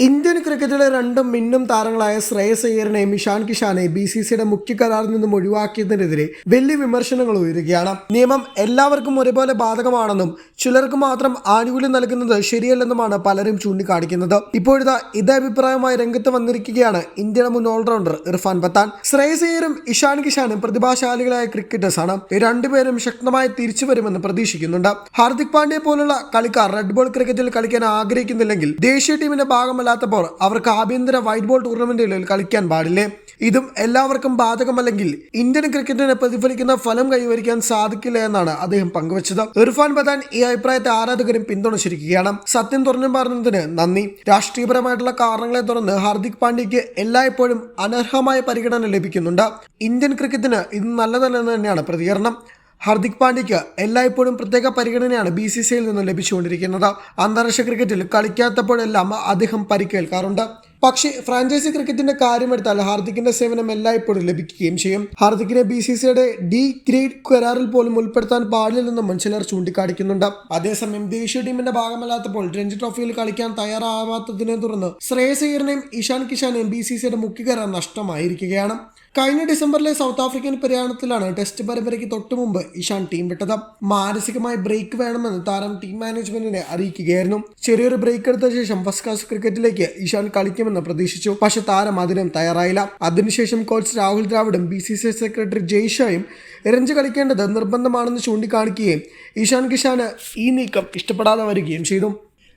Indian ക്രിക്കറ്റിലെ രണ്ടും മിന്നും താരങ്ങളായ ശ്രേയസ് അയ്യറിനെയും ഇഷാൻ കിഷാനെ ബി സി സിയുടെ മുഖ്യ കരാറിൽ നിന്നും ഒഴിവാക്കിയതിനെതിരെ വലിയ വിമർശനങ്ങൾ ഉയരുകയാണ്. നിയമം എല്ലാവർക്കും ഒരുപോലെ ബാധകമാണെന്നും ചിലർക്ക് മാത്രം ആനുകൂല്യം നൽകുന്നത് ശരിയല്ലെന്നുമാണ് പലരും ചൂണ്ടിക്കാണിക്കുന്നത്. ഇപ്പോഴിതാ ഇതേ അഭിപ്രായമായി രംഗത്ത് വന്നിരിക്കുകയാണ് ഇന്ത്യയുടെ മുൻ ഓൾറൗണ്ടർ ഇർഫാൻ പത്താൻ ശ്രേയസ് അയ്യറും ഇഷാൻ കിഷാനും പ്രതിഭാശാലികളായ ക്രിക്കറ്റേഴ്സാണ്. രണ്ടുപേരും ശക്തമായി തിരിച്ചു വരുമെന്ന് പ്രതീക്ഷിക്കുന്നുണ്ട്. ഹാർദിക് പാണ്ഡ്യ പോലുള്ള കളിക്കാർ റെഡ് ബോൾ ക്രിക്കറ്റിൽ കളിക്കാൻ ആഗ്രഹിക്കുന്നില്ലെങ്കിൽ ദേശീയ ടീമിന്റെ ഭാഗമല്ലാത്തപ്പോൾ അവർക്ക് ആഭ്യന്തര വൈറ്റ് ബോൾ ടൂർണമെന്റുകളിൽ കളിക്കാൻ പാടില്ലേ? ഇതും എല്ലാവർക്കും ബാധകമല്ലെങ്കിൽ ഇന്ത്യൻ ക്രിക്കറ്റിനെ പ്രതിഫലിക്കുന്ന ഫലം കൈവരിക്കാൻ സാധിക്കില്ല എന്നാണ് അദ്ദേഹം പങ്കുവച്ചത്. ഇർഫാൻ പത്താൻ ഈ അഭിപ്രായത്തെ ആരാധകരും പിന്തുണച്ചിരിക്കുകയാണ്. സത്യം തുറന്നു പറഞ്ഞതിന് നന്ദി. രാഷ്ട്രീയപരമായിട്ടുള്ള കാരണങ്ങളെ തുടർന്ന് ഹാർദിക് പാണ്ഡ്യയ്ക്ക് എല്ലായ്പ്പോഴും അനർഹമായ പരിഗണന ലഭിക്കുന്നുണ്ട്. ഇന്ത്യൻ ക്രിക്കറ്റിന് ഇത് നല്ലതല്ലെന്ന് തന്നെയാണ് പ്രതികരണം. ഹാർദിക് പാണ്ഡ്യയ്ക്ക് എല്ലായ്പ്പോഴും പ്രത്യേക പരിഗണനയാണ് ബി സി സിയിൽ നിന്നും ലഭിച്ചുകൊണ്ടിരിക്കുന്നത്. അന്താരാഷ്ട്ര ക്രിക്കറ്റിൽ കളിക്കാത്തപ്പോഴെല്ലാം അദ്ദേഹം പരിക്കേൽക്കാറുണ്ട്. പക്ഷേ ഫ്രാഞ്ചൈസി ക്രിക്കറ്റിന്റെ കാര്യമെടുത്താൽ ഹാർദിക്കിന്റെ സേവനം എല്ലായ്പ്പോഴും ലഭിക്കുകയും ചെയ്യും. ഹാർദിക്കിനെ ബി സി സിയുടെ ഡി ഗ്രേഡ് കരാറിൽ പോലും ഉൾപ്പെടുത്താൻ പാടില്ലെന്നും ചിലർ ചൂണ്ടിക്കാണിക്കുന്നുണ്ട്. അതേസമയം ദേശീയ ടീമിന്റെ ഭാഗമല്ലാത്തപ്പോൾ രഞ്ജി ട്രോഫിയിൽ കളിക്കാൻ തയ്യാറാവാത്തതിനെ തുടർന്ന് ശ്രേയസ് അയ്യറിനെയും ഇഷാൻ കിഷാനെയും ബി സി സിയുടെ മുഖ്യ കരാർ നഷ്ടമായിരിക്കുകയാണ്. കഴിഞ്ഞ ഡിസംബറിലെ സൗത്ത് ആഫ്രിക്കൻ പര്യടനത്തിലാണ് ടെസ്റ്റ് പരമ്പരയ്ക്ക് തൊട്ടു മുമ്പ് ഇഷാൻ ടീം വിട്ടത്. മാനസികമായി ബ്രേക്ക് വേണമെന്ന് താരം ടീം മാനേജ്മെന്റിനെ അറിയിക്കുകയായിരുന്നു. ചെറിയൊരു ബ്രേക്ക് എടുത്ത ശേഷം ഫസ്റ്റ് ക്ലാസ് ക്രിക്കറ്റിലേക്ക് ഇഷാൻ കളിക്കുമെന്ന് പ്രതീക്ഷിച്ചു. പക്ഷെ താരം അതിനും തയ്യാറായില്ല. അതിനുശേഷം കോച്ച് രാഹുൽ ദ്രാവിഡും ബി സി സി സെക്രട്ടറി ജയ്ഷായും രഞ്ജ് കളിക്കേണ്ടത് നിർബന്ധമാണെന്ന് ചൂണ്ടിക്കാണിക്കുകയും ഇഷാൻ കിഷാന് ഈ നീക്കം ഇഷ്ടപ്പെടാതെ വരികയും ചെയ്തു.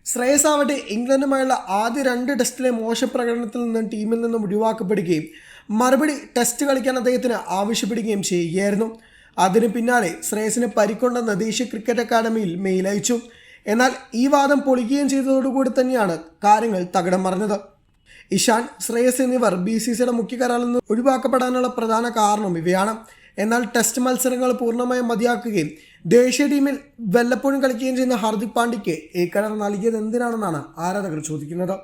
ശ്രേയസ് ആവട്ടെ ഇംഗ്ലണ്ടുമായുള്ള ആദ്യ രണ്ട് ടെസ്റ്റിലെ മോശ പ്രകടനത്തിൽ നിന്നും ടീമിൽ നിന്നും ഒഴിവാക്കപ്പെടുകയും മറുപടി ടെസ്റ്റ് കളിക്കാൻ അദ്ദേഹത്തിന് ആവശ്യപ്പെടുകയും ചെയ്യുകയായിരുന്നു. അതിനു പിന്നാലെ ശ്രേയസിന് പരിക്കൊണ്ടെന്ന് ദേശീയ ക്രിക്കറ്റ് അക്കാദമിയിൽ മെയിൽ അയച്ചു. എന്നാൽ ഈ വാദം പൊളിക്കുകയും ചെയ്തതോടുകൂടി തന്നെയാണ് കാര്യങ്ങൾ തകിടം മറിഞ്ഞത്. ഇഷാൻ ശ്രേയസ് എന്നിവർ ബി സി സിയുടെ മുഖ്യ കരാറിൽ നിന്ന് ഒഴിവാക്കപ്പെടാനുള്ള പ്രധാന കാരണം ഇവയാണ്. എന്നാൽ ടെസ്റ്റ് മത്സരങ്ങൾ പൂർണമായും മതിയാക്കുകയും ദേശീയ ടീമിൽ വല്ലപ്പോഴും കളിക്കുകയും ചെയ്യുന്ന ഹാർദിക് പാണ്ഡ്യയ്ക്ക് ഈ കരാർ നൽകിയത് എന്തിനാണെന്നാണ് ആരാധകർ ചോദിക്കുന്നത്.